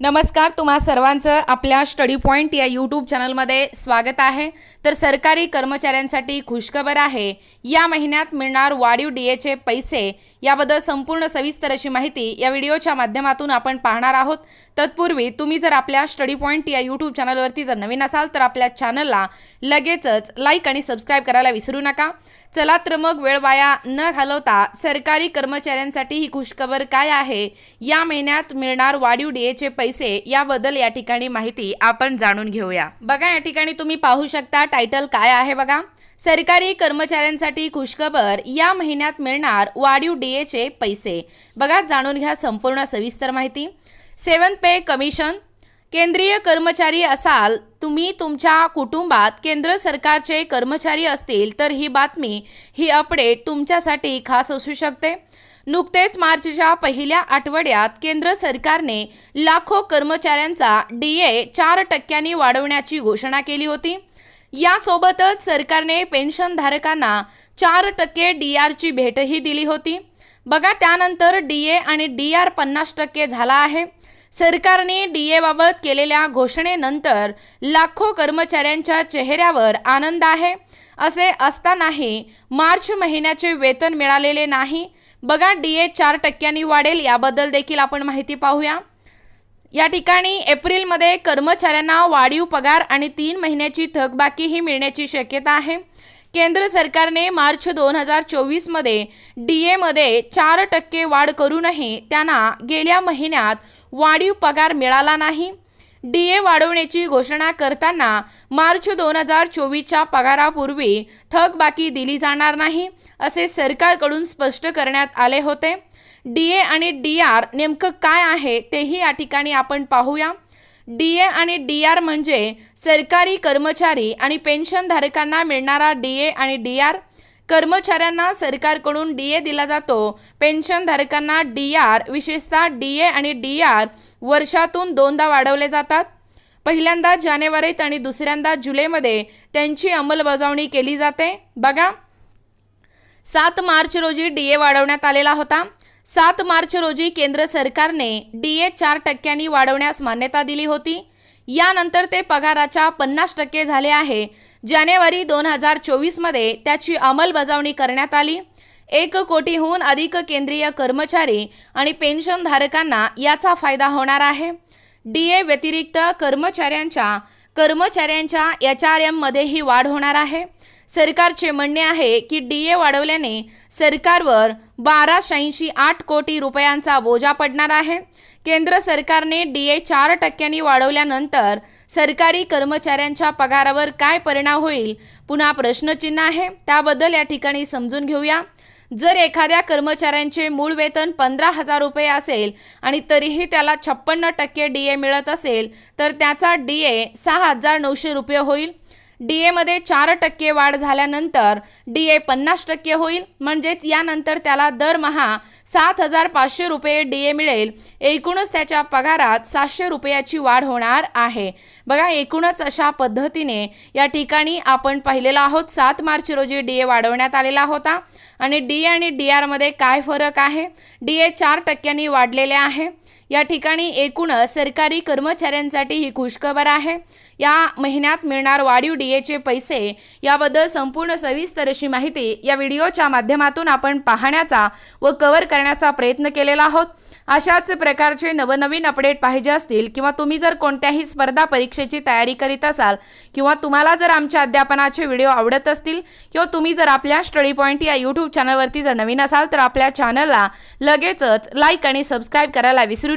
नमस्कार तुम्हा सर्वांचं आपल्या स्टडी पॉईंट या यूट्यूब चॅनलमध्ये स्वागत आहे. तर सरकारी कर्मचाऱ्यांसाठी खुशखबर आहे. या महिन्यात मिळणार वाढीव डी एचे पैसे याबद्दल संपूर्ण सविस्तर अशी माहिती या व्हिडिओच्या माध्यमातून आपण पाहणार आहोत. तत्पूर्वी तुम्ही जर आपल्या स्टडी पॉईंट या यूट्यूब चॅनलवरती जर नवीन असाल तर आपल्या चॅनलला लगेचच लाईक आणि सबस्क्राईब करायला विसरू नका. चला तर मग वेळ वाया न घालवता सरकारी कर्मचाऱ्यांसाठी ही खुशखबर काय आहे? या महिन्यात मिळणार वाढीव डीएचे पैसे याबद्दल या ठिकाणी माहिती आपण जाणून घेऊया. बघा या ठिकाणी तुम्ही पाहू शकता टायटल काय आहे बघा. सरकारी कर्मचाऱ्यांसाठी खुशखबर या महिन्यात मिळणार वाढीव डीएचे पैसे. बघा जाणून घ्या संपूर्ण सविस्तर माहिती. सेवन पे कमिशन केंद्रीय कर्मचारी असाल तुम्ही तुमच्या कुटुंबात केंद्र सरकारचे कर्मचारी असतील तर ही बातमी ही अपडेट तुमच्यासाठी खास असू शकते. नुकतेच मार्चच्या पहिल्या आठवड्यात केंद्र सरकारने लाखो कर्मचाऱ्यांचा डी ए चार टक्क्यांनी वाढवण्याची घोषणा केली होती. यासोबतच सरकारने पेन्शनधारकांना चार टक्के डी आरची भेटही दिली होती. बघा त्यानंतर डी ए आणि डी आर पन्नास टक्के झाला आहे. सरकारने डी एबाबत केलेल्या घोषणेनंतर लाखो कर्मचाऱ्यांच्या चेहऱ्यावर आनंद आहे. असे असतानाही मार्च महिन्याचे वेतन मिळालेले नाही. बघा डी ए चार टक्क्यांनी वाढेल याबद्दल देखील आपण माहिती पाहूया. या ठिकाणी एप्रिलमध्ये कर्मचाऱ्यांना वाढीव पगार आणि तीन महिन्याची थकबाकीही मिळण्याची शक्यता आहे. केंद्र सरकारने मार्च दोन हजार चोवीसमध्ये डी एमध्ये चार टक्के वाढ करूनही त्यांना गेल्या महिन्यात वाढीव पगार मिळाला नाही. डी ए वाढवण्याची घोषणा करताना मार्च दोन हजार चोवीसच्या पगारापूर्वी थकबाकी दिली जाणार नाही असे सरकारकडून स्पष्ट करण्यात आले होते. डी ए आणि डी आर नेमकं काय आहे तेही या ठिकाणी आपण पाहूया. डी ए आणि डी आर म्हणजे सरकारी कर्मचारी आणि पेन्शनधारकांना मिळणारा डी ए आणि डी आर कर्मचाऱ्यांना सरकारकडून डी ए दिला जातो. पेन्शनधारकांना डी आर विशेषतः डी ए आणि डी आर वर्षातून दोनदा वाढवले जातात. पहिल्यांदा जानेवारीत आणि दुसऱ्यांदा जुलैमध्ये त्यांची अंमलबजावणी केली जाते. बघा. सात मार्च रोजी डी ए वाढवण्यात आलेला होता. सात मार्च रोजी केंद्र सरकारने डी ए चार टक्क्यांनी वाढवण्यास मान्यता दिली होती. यानंतर ते पगाराच्या पन्नास टक्के झाले आहे. जानेवारी दोन हजार चोवीसमध्ये त्याची अंमलबजावणी करण्यात आली. एक कोटीहून अधिक केंद्रीय कर्मचारी आणि पेन्शनधारकांना याचा फायदा होणार आहे. डी ए व्यतिरिक्त कर्मचाऱ्यांच्या कर्मचाऱ्यांच्या एच आर एममध्येही वाढ होणार आहे. सरकारचे म्हणणे आहे की डी ए वाढवल्याने सरकारवर बारा शहाऐंशी आठ कोटी रुपयांचा बोजा पडणार आहे. केंद्र सरकारने डी ए चार टक्क्यांनी वाढवल्यानंतर सरकारी कर्मचाऱ्यांच्या पगारावर काय परिणाम होईल? पुन्हा प्रश्नचिन्ह आहे. त्याबद्दल या ठिकाणी समजून घेऊया. जर एखाद्या कर्मचाऱ्यांचे मूळ वेतन पंधरा हजार रुपये असेल आणि तरीही त्याला छप्पन्न टक्के डी ए मिळत असेल तर त्याचा डी ए सहा हजार नऊशे रुपये होईल. डी एमध्ये चार टक्के वाढ झाल्यानंतर डी ए पन्नास टक्के होईल. म्हणजेच यानंतर त्याला दरमहा सात हजार पाचशे रुपये डी ए मिळेल. एकूणच त्याच्या पगारात सातशे रुपयाची वाढ होणार आहे. बघा एकूणच अशा पद्धतीने या ठिकाणी आपण पाहिलेलं आहोत. सात मार्च रोजी डी ए वाढवण्यात आलेला होता. आणि डी आणि डी आरमध्ये काय फरक आहे? डी ए चार टक्क्यांनी वाढलेले आहे. या ठिकाणी एकूणच सरकारी कर्मचाऱ्यांसाठी ही खुशखबर आहे. या महिन्यात मिळणार वाढीव डी एचे पैसे याबद्दल संपूर्ण सविस्तर अशी माहिती या व्हिडिओच्या माध्यमातून आपण पाहण्याचा व कव्हर करण्याचा प्रयत्न केलेला आहोत. अशाच प्रकारचे नवनवीन अपडेट पाहिजे असतील किंवा तुम्ही जर कोणत्याही स्पर्धा परीक्षेची तयारी करीत असाल किंवा तुम्हाला जर आमच्या अध्यापनाचे व्हिडिओ आवडत असतील किंवा तुम्ही जर आपल्या स्टडी पॉईंट या यूट्यूब चॅनलवरती जर नवीन असाल तर आपल्या चॅनलला लगेचच लाईक आणि सबस्क्राईब करायला विसरू